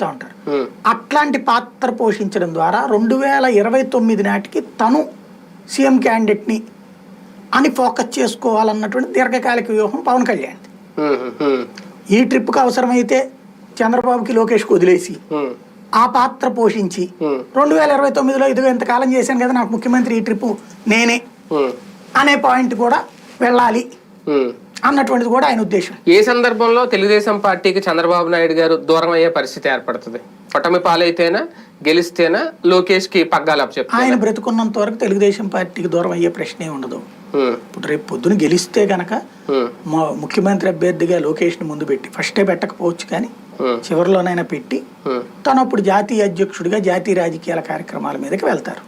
చెప్తా ఉంటారు. అట్లాంటి పాత్ర పోషించడం ద్వారా రెండు వేల ఇరవై తొమ్మిది నాటికి తను సీఎం క్యాండిడేట్ని అని ఫోకస్ చేసుకోవాలన్నటువంటి దీర్ఘకాలిక వ్యూహం పవన్ కళ్యాణ్ ఈ ట్రిప్కి అవసరమైతే చంద్రబాబుకి లోకేష్కి వదిలేసి ఆ పాత్ర పోషించి రెండు వేల ఇరవై తొమ్మిదిలో ఇదిగో ఇంతకాలం చేశాను కదా నాకు ముఖ్యమంత్రి ఈ ట్రిప్ నేనే అనే పాయింట్ కూడా వెళ్ళాలి. అన్నటువంటిది కూడా ఆయన ఉద్దేశం. ఏ సందర్భంలో తెలుగుదేశం పార్టీకి చంద్రబాబు నాయుడు గారు దూరం అయ్యే పరిస్థితి ఏర్పడుతుంది? పొట్టమి పాలైతేనా గెలిస్తేనా లోకేష్కి పగ్గాలు చెప్తా ఆయన బ్రతుకున్నంత వరకు తెలుగుదేశం పార్టీకి దూరం అయ్యే ప్రశ్నే ఉండదు. ఇప్పుడు రేపు పొద్దున గెలిస్తే గనక మా ముఖ్యమంత్రి అభ్యర్థిగా లోకేష్ని ముందు పెట్టి ఫస్టే పెట్టకపోవచ్చు కానీ చివరిలోనైనా పెట్టి తను అప్పుడు జాతీయ అధ్యక్షుడిగా జాతీయ రాజకీయాల కార్యక్రమాల మీదకి వెళ్తారు.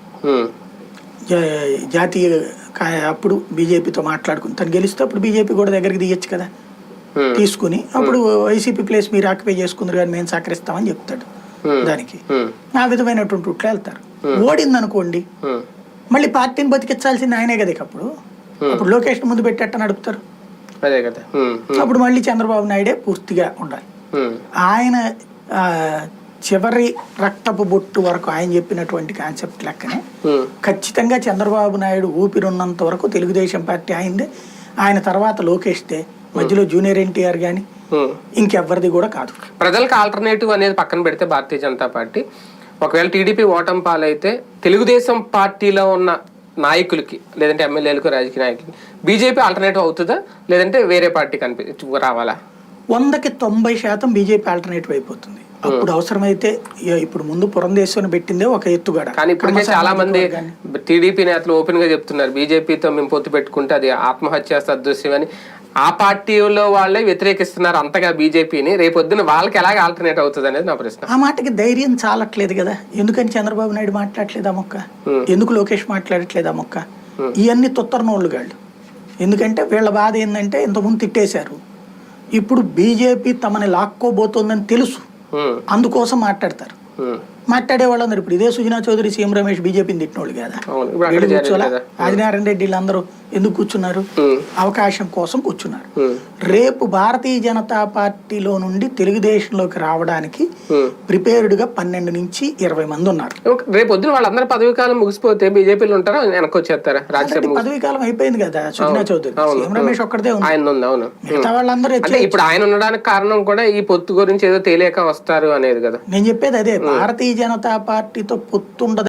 జాతీయ అప్పుడు బీజేపీతో మాట్లాడుకుని తను గెలిస్తే అప్పుడు బీజేపీ కూడా దగ్గరికి తీయచ్చు కదా. తీసుకుని అప్పుడు వైసీపీ ప్లేస్ మీరు ఆక్యుపై చేసుకుందరు కానీ మేము సహకరిస్తామని చెప్తాడు దానికి. ఆ విధమైనటువంటి రూట్లో వెళ్తారు. ఓడింది అనుకోండి మళ్ళీ పార్టీని బతికించాల్సింది ఆయనే కదా ఇక అప్పుడు. అప్పుడు లోకేష్ ముందు పెట్టేట్ట నడుపుతారు. అదే కదా. అప్పుడు మళ్ళీ చంద్రబాబు నాయుడే పూర్తిగా ఉండాలి. ఆయన చివరి రక్తపు బొట్టు వరకు ఆయన చెప్పినటువంటి కాన్సెప్ట్ లెక్కనే. ఉమ్, ఖచ్చితంగా చంద్రబాబు నాయుడు ఊపిరున్నంత వరకు తెలుగుదేశం పార్టీ అయిందే. ఆయన తర్వాత లోకేష్తే మధ్యలో జూనియర్ ఎన్టీఆర్ కానీ ఉమ్. ఇంకెవ్వరిది కూడా కాదు. ప్రజలకు ఆల్టర్నేటివ్ అనేది పక్కన పెడితే భారతీయ జనతా పార్టీ. ఒకవేళ టీడీపీ ఓటం పాలైతే తెలుగుదేశం పార్టీలో ఉన్న నాయకులకి లేదంటే ఎమ్మెల్యేలకు రాజకీయ నాయకులకి బీజేపీ ఆల్టర్నేటివ్ అవుతుందా? లేదంటే వేరే పార్టీ కనిపి రావాలా? వందకి తొంభై శాతం బీజేపీ ఆల్టర్నేటివ్ అయిపోతుంది. అప్పుడు అవసరమైతే ఇప్పుడు ముందు పురంధేశ్వరిని పెట్టిందే ఒక ఎత్తుగడ. కానీ ఇప్పటికే చాలా మంది టీడీపీ నేతలు ఓపెన్గా చెప్తున్నారు బీజేపీతో మేము పొత్తు పెట్టుకుంటే అది ఆత్మహత్య సదృశ్యం అని. ఆ పార్టీలో వాళ్ళే వ్యతిరేకిస్తున్నారు అంతగా బీజేపీని. రేపొద్దున వాళ్ళకి ఎలాగ ఆల్టర్నేట్ అవుతుంది అనేది నా ప్రశ్న. ఆ మాటకి ధైర్యం చాలట్లేదు కదా. ఎందుకని చంద్రబాబు నాయుడు మాట్లాడట్లేదు మొక్క? ఎందుకు లోకేష్ మాట్లాడట్లేదు మొక్క? ఇవన్నీ తొత్తరనోళ్ళు గాళ్ళు. ఎందుకంటే వీళ్ళ బాధ ఏంటంటే ఇంతకుముందు తిట్టేశారు. ఇప్పుడు బీజేపీ తమని లాక్కోబోతోందని తెలుసు. అందుకోసం మాట్లాడతారు. ఉమ్, మాట్లాడే వాళ్ళందరూ ఇప్పుడు ఇదే సుజనా చౌదరి సీఎం రమేష్ బీజేపీని తిట్టినోళ్ళు కదా. ఆదినారాయణ రెడ్డి వీళ్ళందరూ ఎందుకు కూర్చున్నారు? అవకాశం కోసం కూర్చున్నారు. రేపు భారతీయ జనతా పార్టీలో నుండి తెలుగుదేశంలోకి రావడానికి. ప్రిపేర్డ్గా పన్నెండు నుంచి ఇరవై మంది ఉన్నారు. రేపు పొద్దున వాళ్ళందరూ పదవి కాలం ముగిసిపోతే బీజేపీలో ఉంటారా? వెనక్కి వచ్చేస్తారా? పదవీ కాలం అయిపోయింది కదా సుజనా చౌదరి. సీఎం రమేష్ అవును. మిగతా వాళ్ళందరూ ఇప్పుడు ఆయన ఉండడానికి కారణం కూడా ఈ పొత్తు గురించి ఏదో తెలియక వస్తారు అనేది కదా. నేను చెప్పేది అదే భారతీయ జనతా పార్టీతో పొత్తుండదు